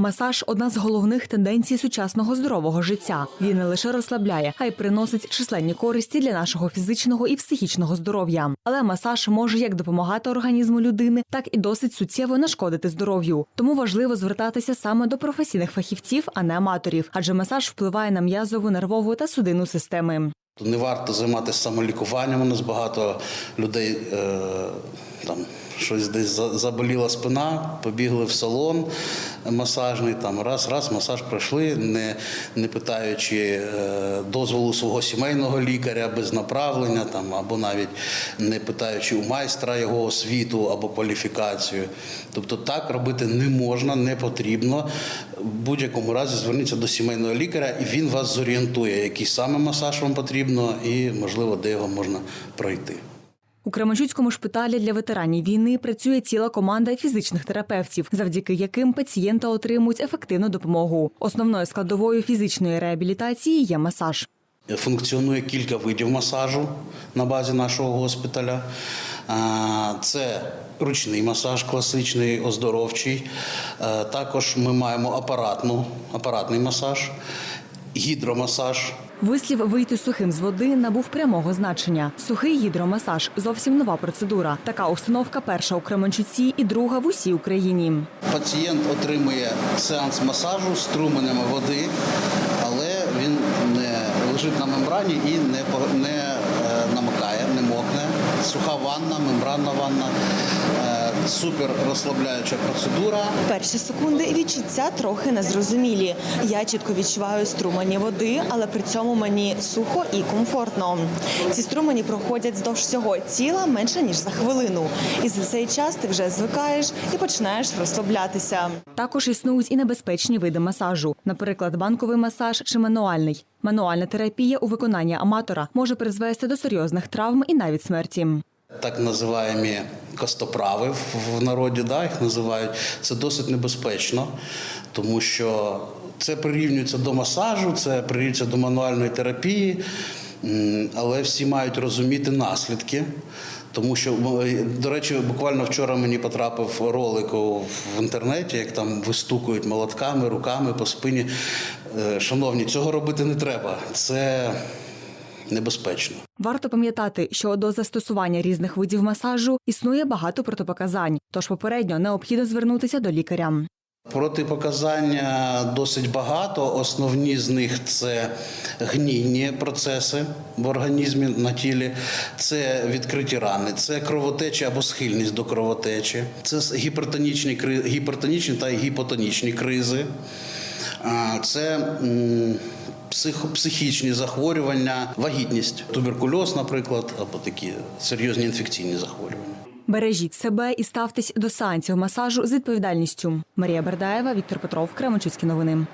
Масаж одна з головних тенденцій сучасного здорового життя. Він не лише розслабляє, а й приносить численні користі для нашого фізичного і психічного здоров'я. Але масаж може як допомагати організму людини, так і досить суттєво нашкодити здоров'ю. Тому важливо звертатися саме до професійних фахівців, а не аматорів, адже масаж впливає на м'язову, нервову та судинну системи. Не варто займатися самолікуванням. У нас багато людей е, там щось десь за- заболіла спина, побігли в салон масажний, там раз, раз масаж пройшли, не, не питаючи е, дозволу свого сімейного лікаря без направлення, там, або навіть не питаючи у майстра його освіту або кваліфікацію. Тобто так робити не можна, не потрібно. В будь-якому разі зверніться до сімейного лікаря, і він вас зорієнтує, який саме масаж вам потрібно, і можливо, де його можна пройти. У Кременчуцькому шпиталі для ветеранів війни працює ціла команда фізичних терапевтів, завдяки яким пацієнти отримують ефективну допомогу. Основною складовою фізичної реабілітації є масаж. Функціонує кілька видів масажу на базі нашого госпіталя. Це ручний масаж, класичний, оздоровчий. Також ми маємо апаратну, апаратний масаж, гідромасаж. Вислів вийти сухим з води набув прямого значення. Сухий гідромасаж зовсім нова процедура. Така установка перша у Кременчуці і друга в усій Україні. Пацієнт отримує сеанс масажу струменями води, але він не лежить на мембрані і не, не е, намокає, не мокне. Суха ванна, мембранна ванна, е, супер розслабляюча процедура. Перші секунди відчуття трохи незрозумілі. Я чітко відчуваю струмені води, але при цьому мені сухо і комфортно. Ці струмені проходять здовж всього тіла менше ніж за хвилину. І за цей час ти вже звикаєш і починаєш розслаблятися. Також існують і небезпечні види масажу, наприклад, банковий масаж чи мануальний. Мануальна терапія у виконанні аматора може призвести до серйозних травм і навіть смерті. Так називаємо костоправи в- народі, да, їх називають. Це досить небезпечно, тому що це прирівнюється до масажу, це прирівнюється до мануальної терапії, але всі мають розуміти наслідки. Тому що, до речі, буквально вчора мені потрапив ролик в інтернеті, як там вистукують молотками, руками по спині. Е, Шановні, цього робити не треба. Це небезпечно. Варто пам'ятати, що до застосування різних видів масажу існує багато протипоказань, тож попередньо необхідно звернутися до лікаря. Протипоказання досить багато. Основні з них це гнійні процеси в організмі на тілі, це відкриті рани, це кровотечі або схильність до кровотечі, це гіпертонічні, гіпертонічні та гіпотонічні кризи, це психічні захворювання, вагітність, туберкульоз, наприклад, або такі серйозні інфекційні захворювання. Бережіть себе і ставтесь до сеансів масажу з відповідальністю. Марія Бердаєва, Віктор Петров, Кременчуцькі новини.